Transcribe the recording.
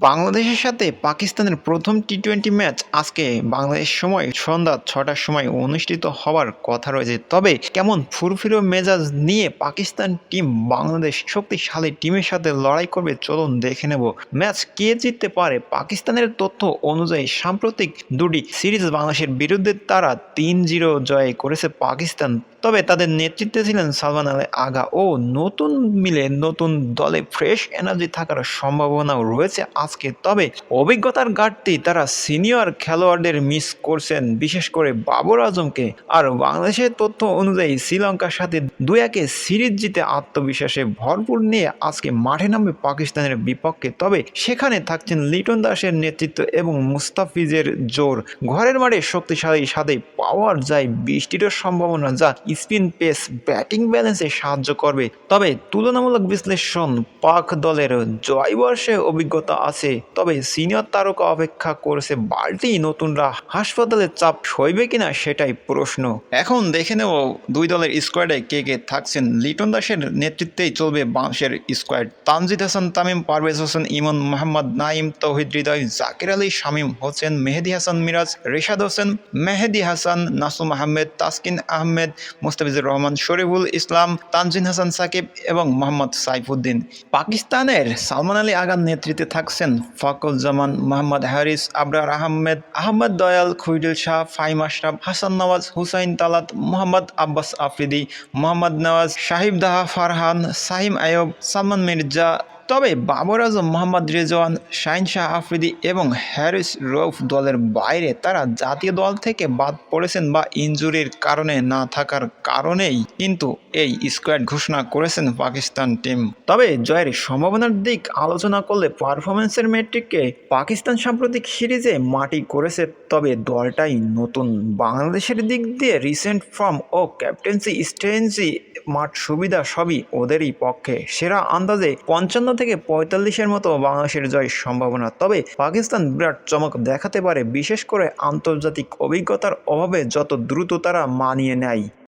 বাংলাদেশের সাথে পাকিস্তানের প্রথম টি টোয়েন্টি ম্যাচ আজকে বাংলাদেশ সময় সন্ধ্যা ছটার সময় অনুষ্ঠিত হওয়ার কথা রয়েছে। তবে কেমন ফুরফুরে মেজাজ নিয়ে পাকিস্তান টিম বাংলাদেশ শক্তিশালী টিমের সাথে লড়াই করবে, চলুন দেখে নেব। ম্যাচ কে জিততে পারে? পাকিস্তানের তথ্য অনুযায়ী সাম্প্রতিক দুটি সিরিজ বাংলাদেশের বিরুদ্ধে তারা তিন জিরো জয় করেছে পাকিস্তান। তবে তাদের নেতৃত্বে ছিলেন সালমান আলী আগা ও নতুন মিলে নতুন দলে ফ্রেশ এনার্জি থাকার সম্ভাবনাও রয়েছে আজকে। তবে অভিজ্ঞতার ঘাটতি তারা সিনিয়র খেলোয়াড়দের মিস করছেন, বিশেষ করে বাবর আজমকে। আর বাংলাদেশের তথ্য অনুযায়ী শ্রীলঙ্কার সাথে দুই একে সিরিজ জিতে আত্মবিশ্বাসে ভরপুর নিয়ে আজকে মাঠে নামবে পাকিস্তানের বিপক্ষে। তবে সেখানে থাকছেন লিটন দাসের নেতৃত্ব এবং মুস্তাফিজের জোর। ঘরের মাঠে শক্তিশালী সাথে পাওয়ার যায় বৃষ্টিরও সম্ভাবনা, যা স্পিন পেস, ব্যাটিং ব্যালেন্সে সাহায্য করবে। তবে তুলনামূলক বিশ্লেষণ পাক দলের জয় বর্ষে অভিজ্ঞতা আছে তবে সিনিয়র তারকা অপেক্ষা করছে বাড়তি নতুনরা হাসপাতালের চাপ সইবে কিনা সেটাই প্রশ্ন। এখন দেখে নেব দুই দলের স্কোয়াডে কে কে থাকছেন। লিটন দাসের নেতৃত্বেই চলবে বাংলাদেশের স্কোয়াড তানজিদ হাসান, তামিম, পারভেজ হোসেন, ইমন মোহাম্মদ নাইম তৌহিদ হৃদয়, জাকির আলী, শামীম হোসেন, মেহেদি হাসান, মিরাজ, রেশাদ হোসেন, মেহেদি হাসান, নাসুম আহমেদ, তাসকিন আহমেদ, মুস্তাফিজুর রহমান, শরীফুল ইসলাম, তানজিন হাসান সাকিব এবং মোহাম্মদ সাইফুদ্দিন। পাকিস্তানের সালমান আলী আগার নেতৃত্বে থাকছেন ফকর জামান মোহাম্মদ হারিস, আবরার আহমেদ, আহমদ দয়াল, খুইডুল শাহ ফাইম আশরাফ, হাসান নওয়াজ, হুসাইন তালাত, মোহাম্মদ আব্বাস আফ্রিদি, মোহাম্মদ নওয়াজ সাহিব দাহা ফারহান, সাহিম আয়ব, সালমান মির্জা তবে বাবর আজম, মোহাম্মদ রেজওয়ান, শাহিন শাহ আফ্রিদি এবং হ্যারিস রৌফ দলের বাইরে তারা জাতীয় দল থেকে বাদ পড়েছেন বা ইনজুরির কারণে না থাকার কারণেই কিন্তু এই স্কোয়াড ঘোষণা করেছেন পাকিস্তান টিম। তবে জয়ের সম্ভাবনার দিক আলোচনা করলে পারফরমেন্সের মেট্রিককে পাকিস্তান সাম্প্রতিক সিরিজে মাটি করেছে, তবে দলটাই নতুন। বাংলাদেশের দিক দিয়ে রিসেন্ট ফর্ম ও ক্যাপ্টেন্সি স্ট্রেন্সি মাঠ সুবিধা সবই ওদেরই পক্ষে। সেরা আন্দাজে পঞ্চান্ন থেকে পঁয়তাল্লিশের মতো বাংলাদেশের জয়ের সম্ভাবনা। তবে পাকিস্তান বিরাট চমক দেখাতে পারে, বিশেষ করে আন্তর্জাতিক অভিজ্ঞতার অভাবে যত দ্রুত তারা মানিয়ে নেয়।